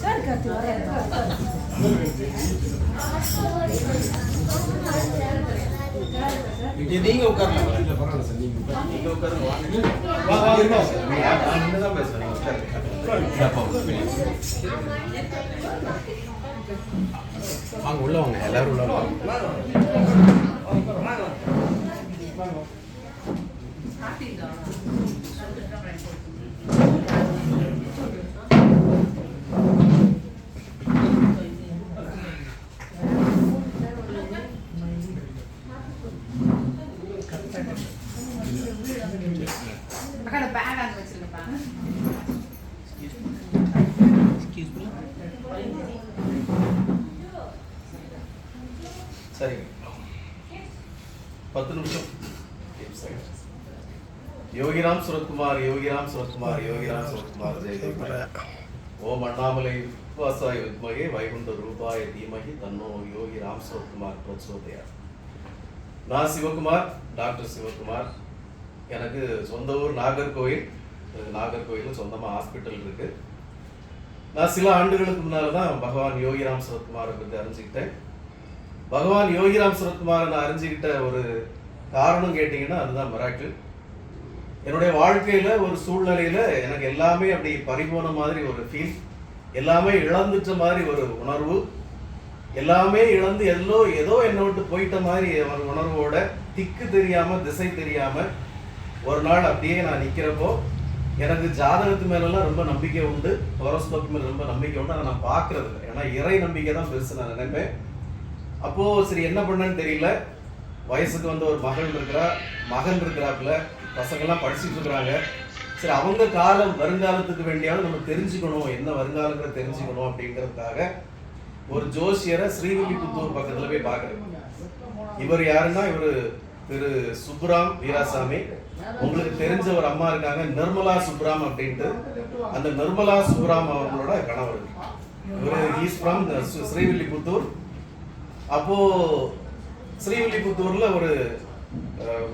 சரி கத்தி நீங்க இல்ல பரவாயில்ல சார். நீங்க உட்காருங்க. நீங்க உட்காருங்க. வாங்க. வா வா இருங்க. சார் நீங்க நான் நின்னு தான் பேசுறேன் நீங்க உட்காருங்க அப்பா, வாங்க உள்ள வாங்க. எல்லாரும் உள்ள வாங்க. பேக் சரிங்க பத்து நிமிஷம். யோகிராம் சுரத்குமார் யோகிராம் சுரத்குமார் யோகிராம் சுரத்குமார். ஜெய ஓம் அண்ணாமலை உபாசாய வித்மகே வைகுண்ட ரூபாய தீமகி தன்னோ யோகி ராம் சுரத்குமார் பிரச்சோதயா நான் சிவகுமார் டாக்டர் சிவகுமார். எனக்கு சொந்த ஊர் நாகர்கோவில். நாகர்கோவில் சொந்தமாக ஹாஸ்பிட்டல் இருக்கு. நான் சில ஆண்டுகளுக்கு முன்னால் தான் பகவான் யோகிராம் சரத்குமாரை பற்றி அறிஞ்சுக்கிட்டேன். பகவான் யோகிராம் சரத்குமாரை நான் அறிஞ்சுக்கிட்ட ஒரு காரணம் கேட்டிங்கன்னா அதுதான் மிராக்கிள் என்னுடைய வாழ்க்கையில் ஒரு சூழ்நிலையில் எனக்கு எல்லாமே அப்படி பறிபோன மாதிரி ஒரு ஃபீல் எல்லாமே இழந்துட்ட மாதிரி ஒரு உணர்வு எல்லாமே இழந்து எல்லோ ஏதோ என்னை விட்டு போயிட்ட மாதிரி ஒரு உணர்வோட திக்கு தெரியாமல் திசை தெரியாமல் ஒரு நாள் அப்படியே நான் நிற்கிறப்போ எனக்கு ஜாதகத்து மேலெல்லாம் ரொம்ப நம்பிக்கை உண்டு ஹோரோஸ்கோப் மேலே ரொம்ப நம்பிக்கை உண்டு. அதை நான் பார்க்கறது இல்லை ஏன்னா இறை நம்பிக்கை தான் பெருசு நான் நினைப்பேன். அப்போது சரி என்ன பண்ணேன்னு தெரியல. வயசுக்கு வந்த ஒரு மகள் இருக்கிறா மகன் இருக்கிறாப்புல பசங்கள்லாம் படிச்சுட்டு இருக்கிறாங்க. சரி அவங்க காலம் வருங்காலத்துக்கு வேண்டியாலும் நம்ம தெரிஞ்சுக்கணும். என்ன வருங்காலங்கிற தெரிஞ்சுக்கணும் அப்படிங்கிறதுக்காக ஒரு ஜோசியரை ஸ்ரீவில்லிபுத்தூர் பக்கத்தில் போய் பார்க்குறேன். இவர் யாருன்னா இவர் திரு சுப்புராம் வீராசாமி. உங்களுக்கு தெரிஞ்ச ஒரு அம்மா இருக்காங்க நிர்மலா சுப்ராம் அப்படின்ட்டு. அந்த நிர்மலா சுப்ராம் அவங்களோட கணவர். இவர் ஈஸ் ஃப்ரம் ஸ்ரீவில்லிபுத்தூர். அப்போ ஸ்ரீவில்லிபுத்தூர்ல ஒரு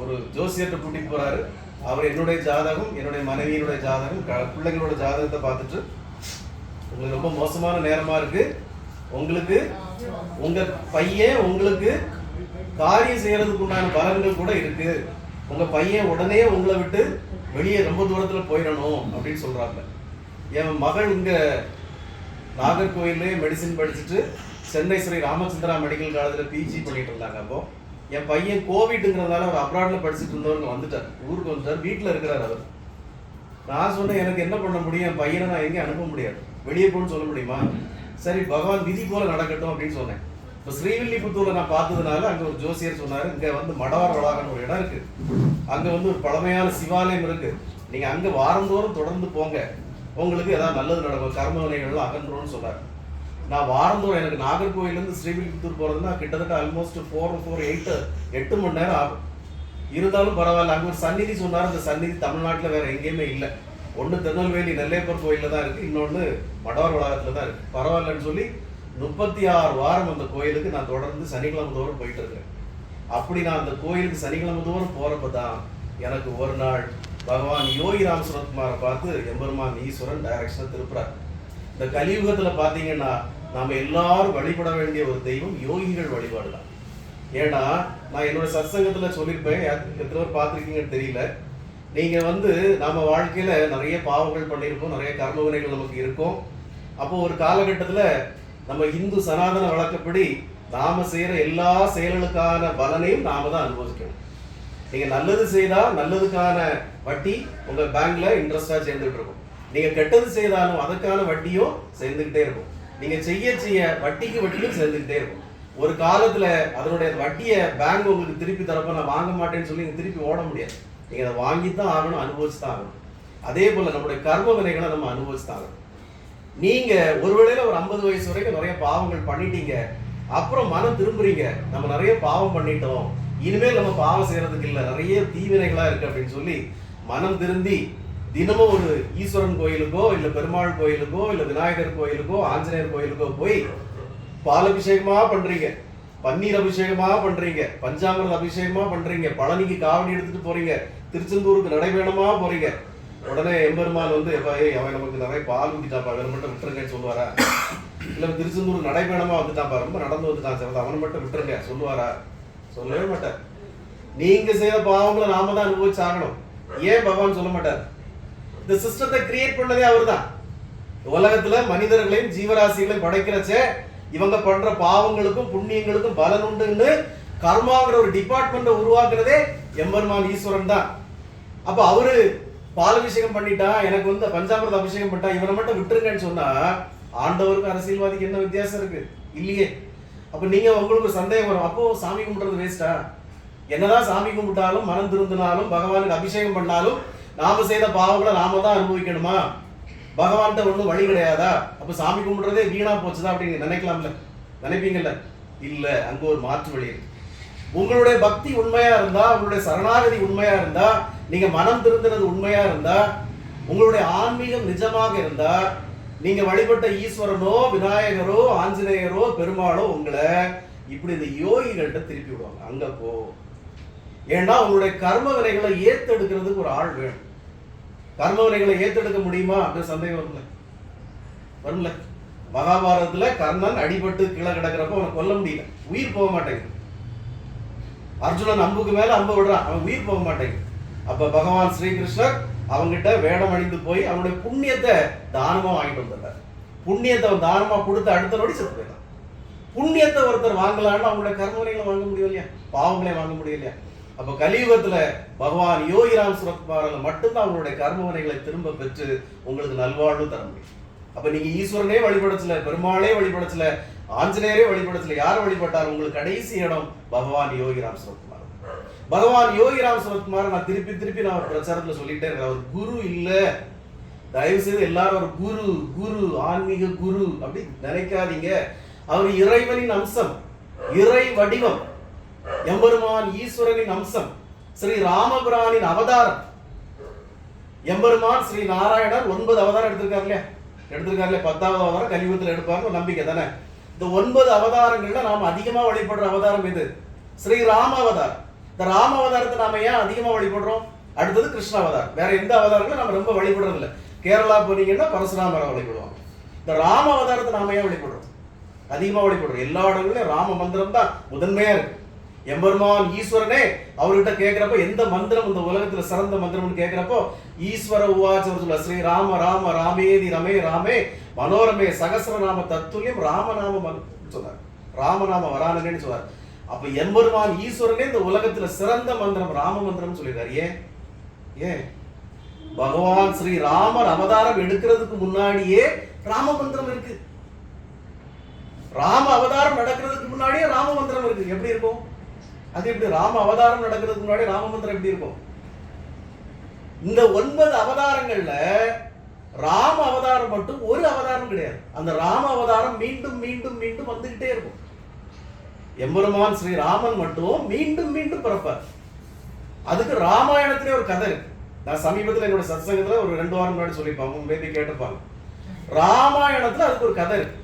ஒரு ஜோசியர்கிட்ட கூட்டிட்டு போறாரு. அவர் என்னுடைய ஜாதகம் என்னுடைய மனைவியினுடைய ஜாதகம் க- பிள்ளைங்களோட ஜாதகத்தை பார்த்துட்டு. உங்களுக்கு ரொம்ப மோசமான நேரமா இருக்கு. உங்களுக்கு உங்க பையன் உங்களுக்கு காரியம் செய்யறதுக்கு உண்டான பலன்கள் கூட இருக்கு. உங்க பையன் உடனே உங்களை விட்டு வெளியே ரொம்ப தூரத்துல போயிடணும் அப்படின்னு சொல்றாங்க. என் மகள் இங்க நாகர்கோயிலே மெடிசின் படிச்சுட்டு சென்னை ஸ்ரீ ராமச்சந்திரா மெடிக்கல் காலேஜில் பிஜி பண்ணிட்டு இருந்தாங்க அப்போ. என் பையன் கோவிட்டுங்கிறதால அவர் அப்ராட்ல படிச்சுட்டு இருந்தவருங்க வந்துட்டார். ஊருக்கு வந்துட்டார். வீட்டில் இருக்கிறார் அவர். நான் சொன்னேன் எனக்கு என்ன பண்ண முடியும்? என் பையனை நான் எங்கேயும் அனுப்ப முடியாது. வெளியே போன்னு சொல்ல முடியுமா? சரி பகவான் விதி போல நடக்கட்டும் அப்படின்னு சொன்னேன். இப்போ ஸ்ரீவில்லிபுத்தூரில் நான் பார்த்ததுனால அங்கே ஒரு ஜோசியர் சொன்னார் இங்கே வந்து மடவார் வளாகம்னு ஒரு இடம் இருக்குது அங்கே வந்து ஒரு பழமையான சிவாலயம் இருக்குது நீங்கள் அங்கே வாரந்தோறும் தொடர்ந்து போங்க. உங்களுக்கு ஏதாவது நல்லது நடக்கும் கர்ம வினைகள்லாம் அகன்றோன்னு சொன்னார். நான் வாரந்தோறும் எனக்கு நாகர்கோயிலேருந்து ஸ்ரீவில்லிபுத்தூர் போகிறதுனா கிட்டத்தட்ட ஆல்மோஸ்ட் ஃபோர் ஃபோர் எயிட் எட்டு மணி நேரம் ஆகும். இருந்தாலும் பரவாயில்ல அங்கே ஒரு சந்நிதி சொன்னார். அந்த சந்நிதி தமிழ்நாட்டில் வேறு எங்கேயுமே இல்லை. ஒன்று திருநெல்வேலி நெல்லையப்பர் கோயிலில் தான் இருக்குது இன்னொன்று மடவார் வளாகத்தில் தான் இருக்குது பரவாயில்லன்னு சொல்லி முப்பத்தி ஆறு வாரம் அந்த கோயிலுக்கு நான் தொடர்ந்து சனிக்கிழமை தோறும் போயிட்டு இருக்கிறேன் அப்படி நான் அந்த கோயிலுக்கு சனிக்கிழமை தோறும் போகிறப்ப தான் எனக்கு ஒரு நாள் பகவான் யோகி ராம் சுரத்குமாரை பார்த்து எம்பெருமான் ஈஸ்வரன் டைரக்ஷனை திருப்புறார். இந்த கலியுகத்தில் பார்த்தீங்கன்னா நம்ம எல்லாரும் வழிபட வேண்டிய ஒரு தெய்வம் யோகிகள் வழிபாடு தான். ஏன்னா நான் என்னோட சத்சங்கத்தில் சொல்லியிருப்பேன் எத்தனை பேர் பார்த்துருக்கீங்கன்னு தெரியல. நீங்கள் வந்து நம்ம வாழ்க்கையில் நிறைய பாவங்கள் பண்ணியிருக்கோம் நிறைய கர்மவினைகள் நமக்கு இருக்கும். அப்போது ஒரு காலகட்டத்தில் நம்ம இந்து சனாதன வழக்கப்படி நாம செய்யற எல்லா செயல்களுக்கான பலனையும் நாம தான் அனுபவிக்கணும். நீங்க நல்லது செய்தா நல்லதுக்கான வட்டி உங்க பேங்க்ல இன்ட்ரெஸ்டா சேர்ந்துட்டு இருக்கும். நீங்க கெட்டது செய்தாலும் அதுக்கான வட்டியும் சேர்ந்துகிட்டே இருக்கும். நீங்க செய்ய செய்ய வட்டிக்கு வட்டியும் சேர்ந்துகிட்டே இருக்கும். ஒரு காலத்துல அதனுடைய வட்டியை பேங்க் உங்களுக்கு திருப்பி தரப்ப நான் வாங்க மாட்டேன்னு சொல்லி நீங்க திருப்பி ஓட முடியாது. நீங்க அதை வாங்கி தான் ஆகணும் அனுபவிச்சு தான் ஆகணும். அதே போல நம்முடைய கர்ம வினைகளை நம்ம அனுபவிச்சு தான் ஆகணும். நீங்க ஒருவேளையில ஒரு ஐம்பது வயசு வரைக்கும் நிறைய பாவங்கள் பண்ணிட்டீங்க. அப்புறம் மனம் திரும்புறீங்க. நம்ம நிறைய பாவம் பண்ணிட்டோம். இனிமேல் நம்ம பாவம் செய்யறதுக்கு இல்லை. நிறைய தீவினைகளா இருக்கு அப்படின்னு சொல்லி மனம் திரும்பி தினமும் ஒரு ஈஸ்வரன் கோயிலுக்கோ இல்ல பெருமாள் கோயிலுக்கோ இல்ல விநாயகர் கோயிலுக்கோ ஆஞ்சநேயர் கோயிலுக்கோ போய் பால் அபிஷேகமா பண்றீங்க. பன்னீர் அபிஷேகமா பண்றீங்க. பஞ்சாமிரத அபிஷேகமா பண்றீங்க. பழனிக்கு காவடி எடுத்துட்டு போறீங்க. திருச்செந்தூருக்கு நடைபயணமா போறீங்க. உடனே எம்பெருமான் வந்து எப்பா ஏய் அவன் நமக்கு நிறைய பால் ஊத்திட்டாப்பா அவனை மட்டும் விட்டுருங்கன்னு சொல்லுவாரா? இல்ல திருச்செந்தூர் நடைபயணமா வந்துட்டாப்பா ரொம்ப நடந்து வந்துட்டான் சார் அவனை மட்டும் விட்டுருங்க சொல்லுவாரா? சொல்லவே மாட்டார். நீங்க செய்த பாவங்களை நாம தான் அனுபவிச்சு ஆகணும். ஏன் பகவான் சொல்ல மாட்டார்? இந்த சிஸ்டத்தை கிரியேட் பண்ணதே அவர் தான் உலகத்துல மனிதர்களையும் ஜீவராசிகளையும் படைக்கிறச்சே இவங்க பண்ற பாவங்களுக்கும் புண்ணியங்களுக்கும் பலன் உண்டுன்னு கர்மாங்கிற ஒரு டிபார்ட்மெண்ட்டை உருவாக்குறதே எம்பெருமான் ஈஸ்வரன் தான். அப்ப அவரு பாலபிஷேகம் பண்ணிட்டா எனக்கு வந்து பஞ்சாமிரத அபிஷேகம் பண்ணிட்டா இவனை மட்டும் விட்டுருங்கன்னு சொன்னா ஆண்டவருக்கும் அரசியல்வாதிக்கு என்ன வித்தியாசம் இருக்கு? இல்லையே. அப்ப நீங்க உங்களுக்கு சந்தேகம் வரும். அப்போ சாமி கும்பிடுறது வேஸ்டா என்னதான் சாமி கும்பிட்டாலும் மனம் திருந்தினாலும் பகவானுக்கு அபிஷேகம் பண்ணாலும் நாம செய்த பாவங்களை நாம தான் அனுபவிக்கணுமா? பகவான்கிட்ட ஒன்றும் வழி கிடையாதா? அப்ப சாமி கும்பிட்றதே வீணா போச்சுதா அப்படின்னு நினைக்கலாம்ல. நினைப்பீங்கல்ல? இல்ல அங்க ஒரு மாற்று வழி இருக்கு. உங்களுடைய பக்தி உண்மையா இருந்தா உங்களுடைய சரணாகதி உண்மையா இருந்தா நீங்க மனம் திருந்தினது உண்மையா இருந்தா உங்களுடைய ஆன்மீகம் நிஜமாக இருந்தா நீங்க வழிபட்ட ஈஸ்வரனோ விநாயகரோ ஆஞ்சநேயரோ பெருமாளோ உங்களை இப்படி இந்த யோகிகள்கிட்ட திருப்பி விடுவாங்க. அங்க போ. ஏன்னா உங்களுடைய கர்ம வினைகளை ஏத்தெடுக்கிறதுக்கு ஒரு ஆள் வேணும். கர்ம வினைகளை ஏத்தெடுக்க முடியுமா? அப்படின்னு சந்தேகம் வரும்ல. வரும்ல. மகாபாரதத்துல கர்ணன் அடிபட்டு கீழே கிடக்கிறப்ப அவனை கொல்ல முடியல. உயிர் போக மாட்டேங்குது. அர்ஜுனன் அம்புக்கு மேல அம்பு விடுறான். அவன் உயிர் போக மாட்டேங்குது. அப்ப பகவான் ஸ்ரீகிருஷ்ணர் அவங்கிட்ட வேடம் அணிந்து போய் அவனுடைய புண்ணியத்தை தானமா வாங்கிட்டு வந்துட்டார். புண்ணியத்தை அவன் தானமா கொடுத்து அடுத்த நொடி செத்து போயிட்டான் புண்ணியத்தை ஒருத்தர் வாங்கலான்னு அவங்களுடைய கர்மவினைகளை வாங்க முடியும் இல்லையா? பாவங்களை வாங்க முடியும் இல்லையா? அப்ப கலியுகத்துல பகவான் யோகிராம் சுரத்குமாரில் மட்டும்தான் அவங்களுடைய கர்மவரைகளை திரும்ப பெற்று உங்களுக்கு நல்வாழ்வு தர முடியும். அப்ப நீங்க ஈஸ்வரனே வழிபடச்சல பெருமாளே வழிபடச்சல ஆஞ்சநேயரே வழிபடச்சல யார் வழிபட்டார்? உங்களுக்கு கடைசி இடம் பகவான் யோகிராம் சுரத்குமார். பகவான் யோகிராம் சரத்குமார் நான் திருப்பி திருப்பி நான் ஒரு பிரச்சாரத்தில் சொல்லிட்டே இருக்கேன். அவர் குரு இல்லை. தயவு செய்து எல்லாரும் ஒரு குரு குரு ஆன்மீக குரு அப்படி நினைக்காதீங்க. அவர் இறைவனின் அம்சம் இறை வடிவம் எம்பெருமான் ஈஸ்வரனின் அம்சம் ஸ்ரீ ராமபிரானின் அவதாரம். எம்பெருமான் ஸ்ரீ நாராயணர் ஒன்பது அவதாரம் எடுத்திருக்காரு இல்லையா? பத்தாவது அவதாரம் கலியுகத்தில் எடுப்பாங்க நம்பிக்கை தானே? இந்த ஒன்பது அவதாரங்கள்ல நாம் அதிகமாக வழிபடுற அவதாரம் இது ஸ்ரீ ராம அவதாரம். இந்த ராம அவதாரத்தை நாம ஏன் அதிகமா வழிபடுறோம்? அடுத்தது கிருஷ்ண அவதாரம். வேற எந்த அவதாரங்களும் நம்ம ரொம்ப வழிபடுறதில்ல. கேரளா போனீங்கன்னா பரசுராமரை வழிபடுவாங்க. இந்த ராம அவதாரத்தை நாம ஏன் வழிபடுறோம்? அதிகமா வழிபடுறோம். எல்லா இடங்களிலும் ராம மந்திரம் தான் முதன்மையா இருக்கு. எம்பெருமான் ஈஸ்வரனே அவர்கிட்ட கேட்கிறப்போ எந்த மந்திரம் இந்த உலகத்துல சிறந்த மந்திரம்னு கேட்கிறப்போ ஈஸ்வர உவாச்சவர் சொல்ல ஸ்ரீ ராம ராம ராமேதி ரமே ராமே மனோரமே சகசரநாம தத்துல்யம் ராமநாம சொன்னார். ராமநாம வரானனேன்னு சொன்னார். அப்ப எம்பெருமான் ஈஸ்வரனே இந்த உலகத்துல சிறந்த மந்திரம் ராம மந்திரம் சொல்லிடுறாரு ஏன்? ஏன்? பகவான் ஸ்ரீ ராமர் அவதாரம் எடுக்கிறதுக்கு முன்னாடியே ராம மந்திரம் இருக்கு. ராம அவதாரம் நடக்கிறதுக்கு முன்னாடியே ராம மந்திரம் இருக்கு. எப்படி இருக்கும்? அது எப்படி? ராம அவதாரம் நடக்கிறதுக்கு முன்னாடி ராம மந்திரம் எப்படி இருக்கும்? இந்த ஒன்பது அவதாரங்கள்ல ராம அவதாரம் மட்டும் ஒரு அவதாரம் கிடையாது. அந்த ராம அவதாரம் மீண்டும் மீண்டும் மீண்டும் வந்துகிட்டே இருக்கும். எம்பெருமான் ஸ்ரீ ராமன் மட்டும் மீண்டும் மீண்டும் பிறப்பார். அதுக்கு ராமாயணத்திலே ஒரு கதை இருக்கு. நான் சமீபத்தில் என்னோட சத்சங்கத்தில் ஒரு ரெண்டு வாரம் முன்னாடி சொல்லியிருப்பாங்க மேபி கேட்டிருப்பாங்க. ராமாயணத்தில் அதுக்கு ஒரு கதை இருக்கு.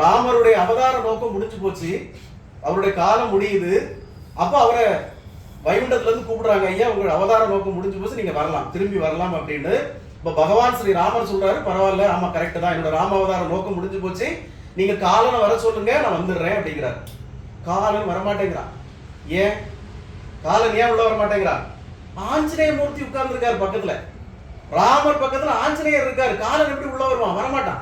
ராமருடைய அவதார நோக்கம் முடிஞ்சு போச்சு. அவருடைய காலம் முடியுது. அப்போ அவரை வைகுண்டத்துல இருந்து கூப்பிடுறாங்க ஐயா உங்க அவதார நோக்கம் முடிஞ்சு போச்சு நீங்க வரலாம். திரும்பி வரலாம் அப்படின்னு. இப்போ பகவான் ஸ்ரீ ராமர் சொல்றாரு பரவாயில்ல ஆமா கரெக்ட் தான். என்னோட ராம அவதார நோக்கம் முடிஞ்சு போச்சு. நீங்க காலனை வர சொல்லுங்க நான் வந்துடுறேன் அப்படிங்கிறாரு. காலன் வரமாட்டேங்கிறான். ஏன்? காலன் ஏன் உள்ள வர மாட்டேங்கிறான் ஆஞ்சநேய மூர்த்தி உட்கார்ந்துருக்காரு பக்கத்துல. ராமர் பக்கத்துல ஆஞ்சநேயர் இருக்காரு. காலன் எப்படி உள்ள வருவான்? வரமாட்டான்.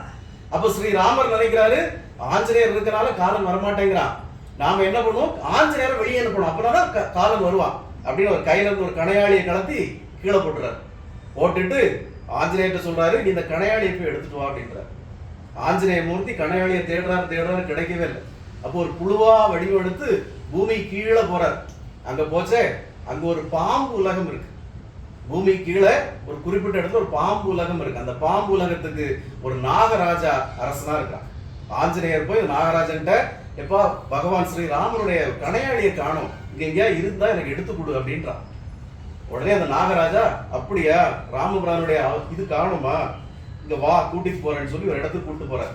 அப்ப ஸ்ரீ ராமர் நினைக்கிறாரு ஆஞ்சநேயர் இருக்கனால காலன் வரமாட்டேங்கிறான். நாம என்ன பண்ணுவோம்? ஆஞ்சநேயரை வெளியே அனுப்பணும். அப்பதான் க- காலன் வருவான். அப்படின்னு ஒரு கையில இருந்து ஒரு கணையாளியை கலத்தி கீழே போட்டுறாரு. போட்டுட்டு ஆஞ்சநேயர்கிட்ட சொல்றாரு நீ இந்த கணையாளியை போய் எடுத்துட்டு வா அப்படின்றாரு. ஆஞ்சநேய மூர்த்தி கணையாளியை தேடுறாரு தேடுறாரு கிடைக்கவே இல்லை. அப்போ ஒரு புழுவா வடிவெடுத்து பூமி கீழே போறார். அங்க போச்சே அங்க ஒரு பாம்பு உலகம் இருக்கு. பூமி கீழே ஒரு குறிப்பிட்ட இடத்துல ஒரு பாம்பு உலகம் இருக்கு. அந்த பாம்பு உலகத்துக்கு ஒரு நாகராஜா அரசனா இருக்கான் ஆஞ்சநேயர் போய் நாகராஜன்ட்ட எப்பா பகவான் ஸ்ரீ ராமனுடைய கணையாளியை காணும். இங்க எங்கேயா இருந்தா எனக்கு எடுத்து கொடு அப்படின்றான். உடனே அந்த நாகராஜா அப்படியா ராமபுரானுடைய இது காணுமா? இங்க வா கூட்டிட்டு போறேன்னு சொல்லி ஒரு இடத்துக்கு கூட்டிட்டு போறாரு.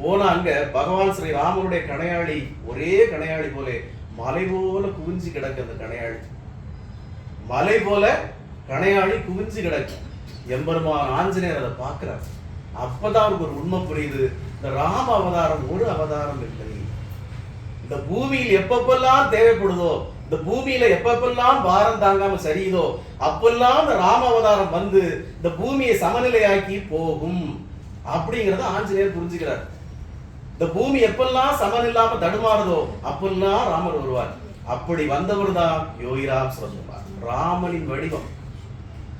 போனா அங்க பகவான் ஸ்ரீ ராமனுடைய கணையாளி ஒரே கணையாளி போல மலை போல குவிஞ்சு கிடக்கு அந்த கணையாளி. மலை போல கணையாளி குவிஞ்சு கிடக்கு. எம்பெருமான் ஆஞ்சநேயர் அதை பார்க்கிறார். அப்பதான் அவருக்கு ஒரு உண்மை புரியுது. இந்த ராம அவதாரம் ஒரு அவதாரம் இல்லை. இந்த பூமியில் எப்பப்பெல்லாம் தேவைப்படுதோ இந்த பூமியில எப்பப்பெல்லாம் பாரம் தாங்காம சரியுதோ அப்பெல்லாம் இந்த ராம அவதாரம் வந்து இந்த பூமியை சமநிலையாக்கி போகும். அப்படிங்கிறத ஆஞ்சநேயர் புரிஞ்சுக்கிறார். இந்த பூமி எப்பெல்லாம் சமன் இல்லாம தடுமாறுதோ அப்பெல்லாம் ராமர் வருவார். அப்படி வந்தவர் தான் யோகிராம் சொல்லுவார் ராமனின் வடிவம்.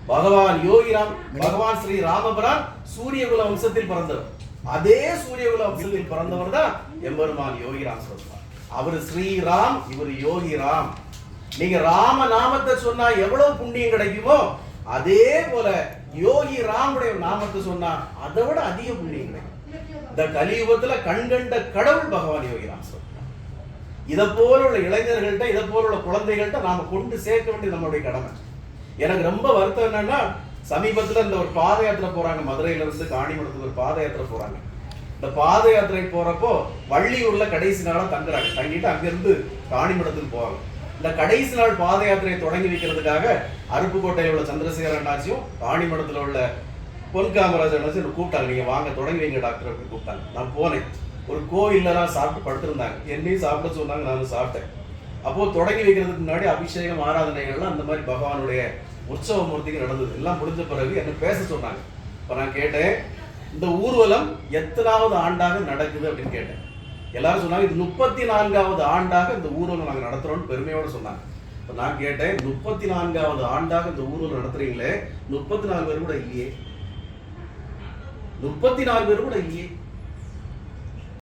பகவான் யோகிராம் பகவான் ஸ்ரீ ராமபுரான் சூரியகுல வம்சத்தில் பிறந்தவர். அதே சூரியகுல வம்சத்தில் பிறந்தவர் தான் எம்பெருமான் யோகிராம் சொல்லுவார் அவர் ஸ்ரீராம் இவர் யோகிராம் நீங்க ராம நாமத்தை சொன்னா எவ்வளவு புண்ணியம் கிடைக்குமோ அதே போல யோகி ராமுடைய நாமத்தை சொன்னா அதை விட அதிக புண்ணியம் கிடைக்கும். இந்த கலியுகத்துல கண்கண்ட கடவுள் பகவான் யோகிராம் சொல்றார் இதை போல உள்ள இளைஞர்கள்ட்ட இதை போல உள்ள குழந்தைகள்கிட்ட நாம கொண்டு சேர்க்க வேண்டியது நம்மளுடைய கடமை. எனக்கு ரொம்ப வருத்தம் என்னன்னா சமீபத்துல இந்த ஒரு பாத யாத்திரை போறாங்க. மதுரையில இருந்து காணிமடத்துக்கு ஒரு பாத யாத்திரை போறாங்க. இந்த பாத யாத்திரை போறப்போ வள்ளியூர்ல கடைசி நாளா தங்குறாங்க. தங்கிட்டு அங்கிருந்து காணிமடத்துக்கு போவாங்க இந்த கடைசி நாள் பாத யாத்திரையை தொடங்கி வைக்கிறதுக்காக அருப்புக்கோட்டையில் உள்ள சந்திரசேகர் அண்ணாச்சியும் காணிமடத்துல உள்ள பொன் காமராஜர் என்ன கூப்பிட்டாங்க நீங்க வாங்க தொடங்கி வைங்க டாக்டர் அப்படின்னு கூப்பிட்டாங்க. நான் போனேன். ஒரு கோயில்ல தான் சாப்பிட்டு படுத்திருந்தாங்க. என்னையும் சாப்பிட சொன்னாங்க நானும் சாப்பிட்டேன். அப்போ தொடங்கி வைக்கிறதுக்கு முன்னாடி அபிஷேகம் ஆராதனைகள்லாம் அந்த மாதிரி பகவானுடைய உற்சவ மூர்த்திக்கு நடந்தது. எல்லாம் முடிஞ்ச பிறகு என்ன பேச சொன்னாங்க. இப்போ நான் கேட்டேன் இந்த ஊர்வலம் எத்தனாவது ஆண்டாக நடக்குது அப்படின்னு கேட்டேன். எல்லாரும் சொன்னாங்க இது முப்பத்தி நான்காவது ஆண்டாக இந்த ஊர்வலம் நாங்கள் நடத்துகிறோம்னு பெருமையோட சொன்னாங்க. இப்போ நான் கேட்டேன் முப்பத்தி நான்காவது ஆண்டாக இந்த ஊர்வலம் நடத்துறீங்களே முப்பத்தி நாலு பேர் கூட இல்லையே. முப்பத்தி நாலு பேர் கூட இல்லையே.